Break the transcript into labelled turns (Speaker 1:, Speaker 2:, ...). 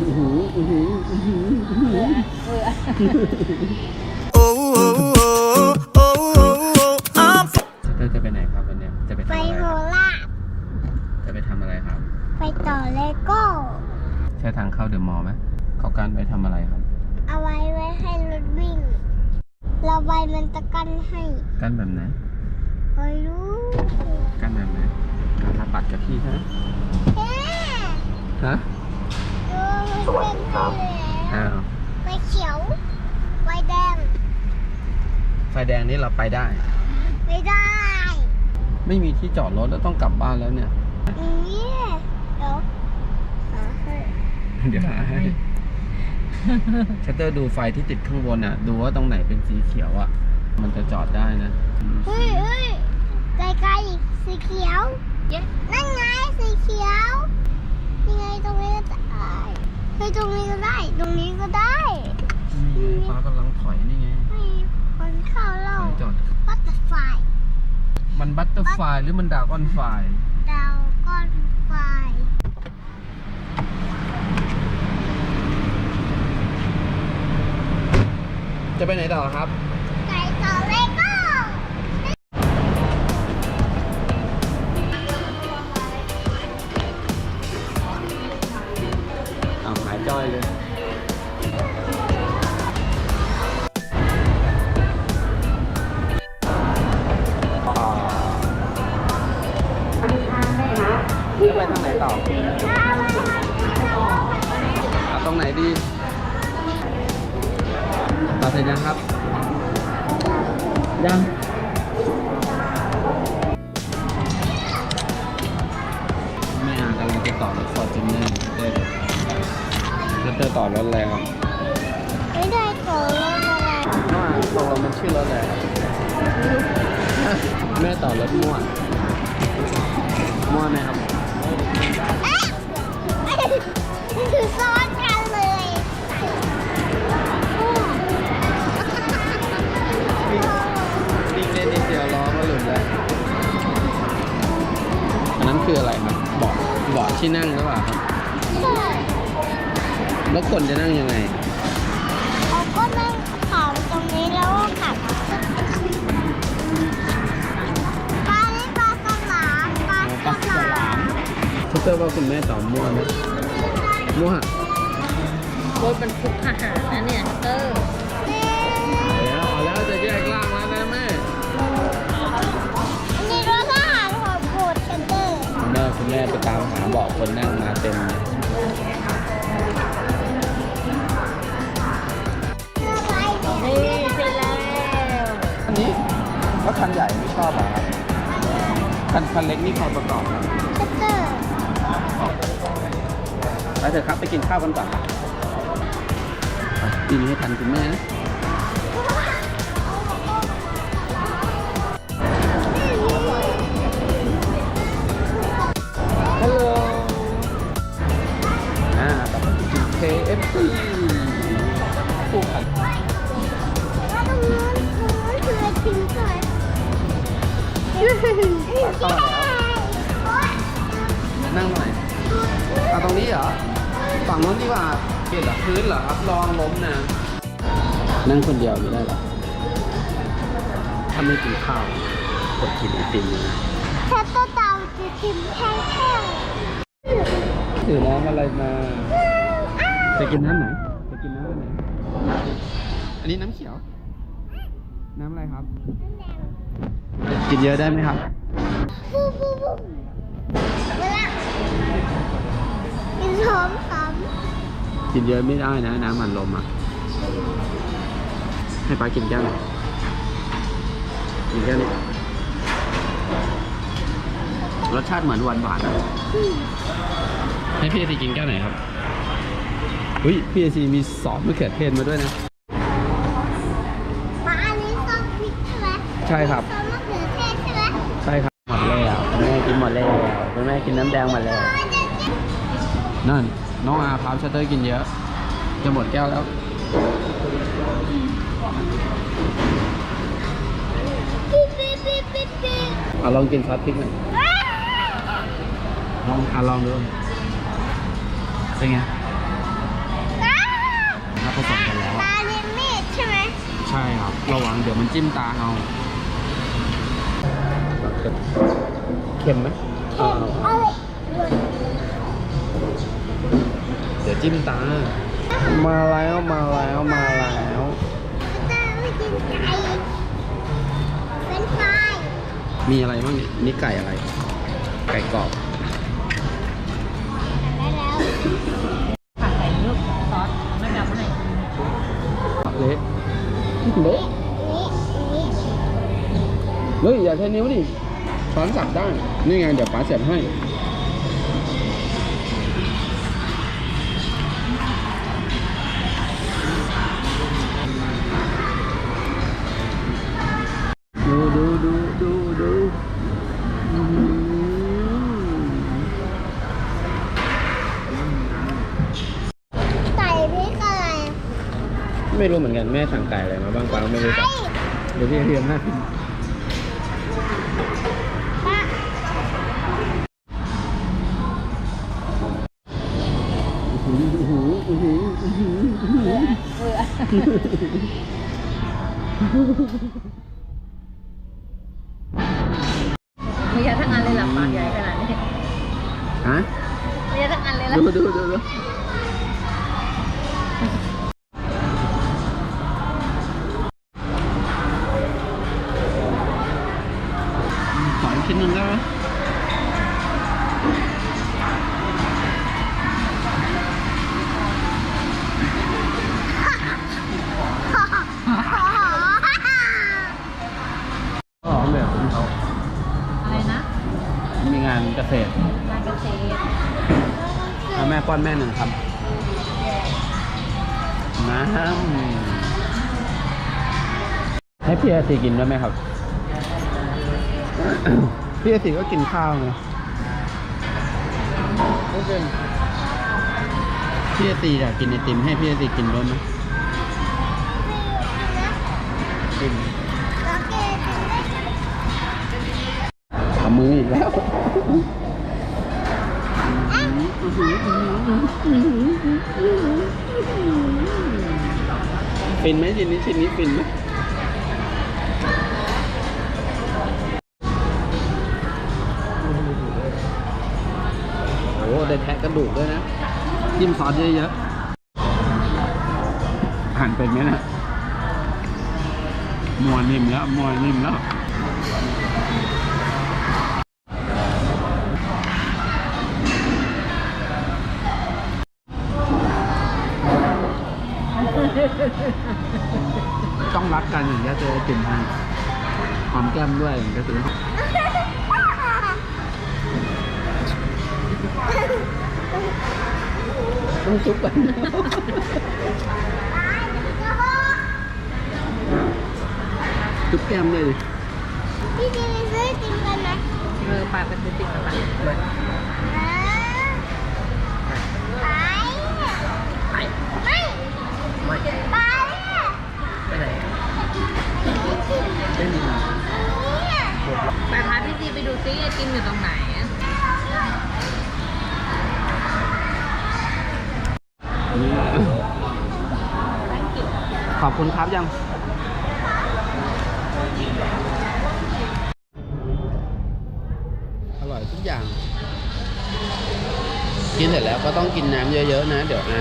Speaker 1: อื้อหืออื้อหืออื้อหืออื้อหือเธอจะไปไหนครับวันเนี้ยจะไป
Speaker 2: ไป
Speaker 1: อะไร
Speaker 2: โค
Speaker 1: ครับ
Speaker 2: ราช
Speaker 1: จะไปทำอะไรครับ
Speaker 2: ไปต่อเลโก้
Speaker 1: ใช่ทางเข้าเดอะมอลล์ไหมเขาการไปทำอะไรครับ
Speaker 2: เอาไว้ไว้ให้รถวิ่ง เราใบมันจะกันให้
Speaker 1: กั้นแบบไหน
Speaker 2: ไม่รู้
Speaker 1: กั้นแบบไหนการมาปัดกับพี่ใช่ไหม
Speaker 2: เอ๊ะ
Speaker 1: ฮะ
Speaker 2: ดูมันเป็นให้เลย
Speaker 1: อ้าว
Speaker 2: ไฟเขียวไฟแดง
Speaker 1: ไฟแดงนี่เราไปได้
Speaker 2: ไม่ได้
Speaker 1: ไม่มีที่จอดรถแล้วต้องกลับบ้านแล้วเนี่ย
Speaker 2: นี่เดี๋ยวหาให้
Speaker 1: เดี๋ยวหาให้ชัตเตอร์ดูไฟที่ติดข้างบนอะ ดูว่าตรงไหนเป็นสีเขียวอะ มันจะจอดได้นะ
Speaker 2: เฮ้ยเฮ้ยไกลๆสีเขียวนั่นไงสีเขียวนี่ไงตรงนี้ก็ได้ เฮ้ยตรงนี้ก็ได้ ตรงนี้ก็ได้
Speaker 1: นี่ไงฟ้ากำลังถอยนี่ไง
Speaker 2: มีคนเข้าเล่า
Speaker 1: จอด
Speaker 2: วัตไฟ
Speaker 1: มันบัตเตอร์ไฟหรือมันดากอนไฟ
Speaker 2: ดาวก้อนไฟ
Speaker 1: จะไปไหนต่อครับ นี่ไปทางไหนต่อเอาตรงไหนดีต่อเสร็จยังครับ ยังแม่อากำลังจะต่อรถฟอร์จูเนอร์เต้จะเตอร์ต่อรถอะไรครับ
Speaker 2: ไม่ได้ต่อรถอะไร
Speaker 1: น้องอาตกลงมันชื่อรถอะไรแม่ต่อรถม่วม่วไหมครับ
Speaker 2: คือซ้อนกันเลย
Speaker 1: วิ่งเล่นนิดเดียวล้อก็หลุดแล้วอันนั้นคืออะไรครับเบาะเบาะที่นั่งหรือเปล่าครับ
Speaker 2: ใช่
Speaker 1: แล้วคนจะนั่งยังไง
Speaker 2: เราก็นั่งขาตรงนี้แล้วก็ขับปลานี่ปลาสลามปลาสลาม
Speaker 1: ทุกเตอร์ว่าคุณแม่ต่อมั่วไหม มั่ว
Speaker 3: รถบรรทุกอาหารนะเนี่ยเตอร์
Speaker 1: เอาแล้วเอาแล้วจะแยกล่างแล้วนะแม่
Speaker 2: อันนี้รถทหารของโบสถ์กันเดอร์
Speaker 1: คุณแม่คุณแม่ไปตามหาเบาะคนนั่งมาเต็มเลย
Speaker 3: นี่ใช่แล้ว
Speaker 1: อันนี้ก็คันใหญ่ไม่ชอบเหรอครับคันคันเล็กนี่ใครประกอบครับ
Speaker 2: เถ
Speaker 1: อะครับไปกินข้าวกันก่อนไปกินให้ทันคุณแม่นะฮัลโหลอ่าต่อไปกิน KFC คู่ขัน
Speaker 2: แล้วตรงนู้นตรงนู้นคือไอติมก่อน
Speaker 1: เข้ามาแล้วนั่งหน่อยเอาตรงนี้เหรอ ฝั่งโน้นดีกว่าเปลี่ยนแบบพื้นเหรอครับลองล้มนะ นั่งคนเดียวไม่ได้เหรอถ้าไม่กินข้าวกดกินไอติมเลยนะ
Speaker 2: แค่ตัวเตาจะติมแห้ง
Speaker 1: ถือน้ำอะไรมา
Speaker 2: ๆอ้าว
Speaker 1: จะกินน้ำไหนจะกินน้ำอะไรอันนี้น้ำเขียว น้ำอะไรครับ กินเยอะได้ไหมครับ
Speaker 2: กิน
Speaker 1: เยอะไม่ได้นะ น้ำมันลมอะ ให้ป้ากินแก้วหน่อยกินแก้วนี้รสชาติเหมือนหวานหวานๆอะให้พี่เอซีกินแก้วไหนครับอุ้ยพี่เอซีมีซอสมะเขือเทศมาด้วยนะ
Speaker 2: มาอันนี้ซอสพริกใช่ไหม
Speaker 1: ใช่ครับ
Speaker 2: ซอสมะเขือเทศใช่ไหม
Speaker 1: ใช่ครับหมดแล้วคุณแม่กินหมดแล้วคุณแม่กินน้ำแดงหมดแล้วนั่น น้องอาพาวชัตเตอร์กินเยอะ จะหมดแก้วแล้วเอาลองกินซอสพริกหน่อยลองเอาลองดูเป็นไงถ้าผสมกันแล้วต
Speaker 2: าเลมีดใช่ไหม
Speaker 1: ใช่ครับระวังเดี๋ยวมันจิ้มตาเอาเค็มไหมเค็มอ
Speaker 2: ร่อย
Speaker 1: ดี๋ยวจิ้มตา มาแล้วมาแล้วมาแล้ว
Speaker 2: จะไม่กินไก่เป็นไฟ
Speaker 1: มีอะไรบ้างเนี่ยนี่ไก่อะไร ไก่กรอบ
Speaker 2: ได้แล้ว
Speaker 3: ผัดใส่ลูกซอสไม่แบบให้
Speaker 1: เละเละ
Speaker 2: นี่นี่
Speaker 1: เฮ้ยอย่าใช้นิ้วดิช้อนสับได้ นี่ไงเดี๋ยวป๋าเสียบให้
Speaker 2: ไม่
Speaker 1: รู้เหมือนกันแม่สั่งไก่อะไรมาบ้างป๋าก็ไม่รู้จั
Speaker 2: ก
Speaker 1: เดี๋ยวพี่เรียนหน้า
Speaker 2: ป้า
Speaker 1: อื้อหืออื้อหืออื้อหืออื้อหือ
Speaker 3: เออมียาทั้งอันเลยเหรอปากใหญ่ขนาดนี้
Speaker 1: ฮะ
Speaker 3: มียาทั้งอันเลยเหรอ
Speaker 1: ดูดูดูดู ป้อนแม่หนึ่งครับน้ำให้พี่อาตีกินด้วยไหมครับ พี่อาตีก็กินข้าวไงไม่เป็นพี่อาตีอยากกินไอติมให้พี่อาตีกินด้วยไหมกิน
Speaker 2: โอเคกินได้ค่ะ
Speaker 1: เอามืออีกแล้ว ฟินไหมชิ้นนี้ชิ้นนี้ฟินไหมโอ้ได้แทะกระดูกด้วยนะจิ้มซอสเยอะๆหั่นเป็นไหมนะมวนนิ่มแล้วมวนนิ่มแล้ว กินให้หอมแก้มด้วยอย่างนี้จะซื้อต้องซุปกันซุปแก้มด้วยดิ
Speaker 2: พี่จะไปซื้อไอติมกันไหม
Speaker 3: เออปากเป็นติดๆกันไป
Speaker 2: อ่
Speaker 1: ขอบคุณครับยัง อร่อยทุกอย่าง กินเสร็จแล้วก็ต้องกินน้ำเยอะๆนะ เดี๋ยวไอ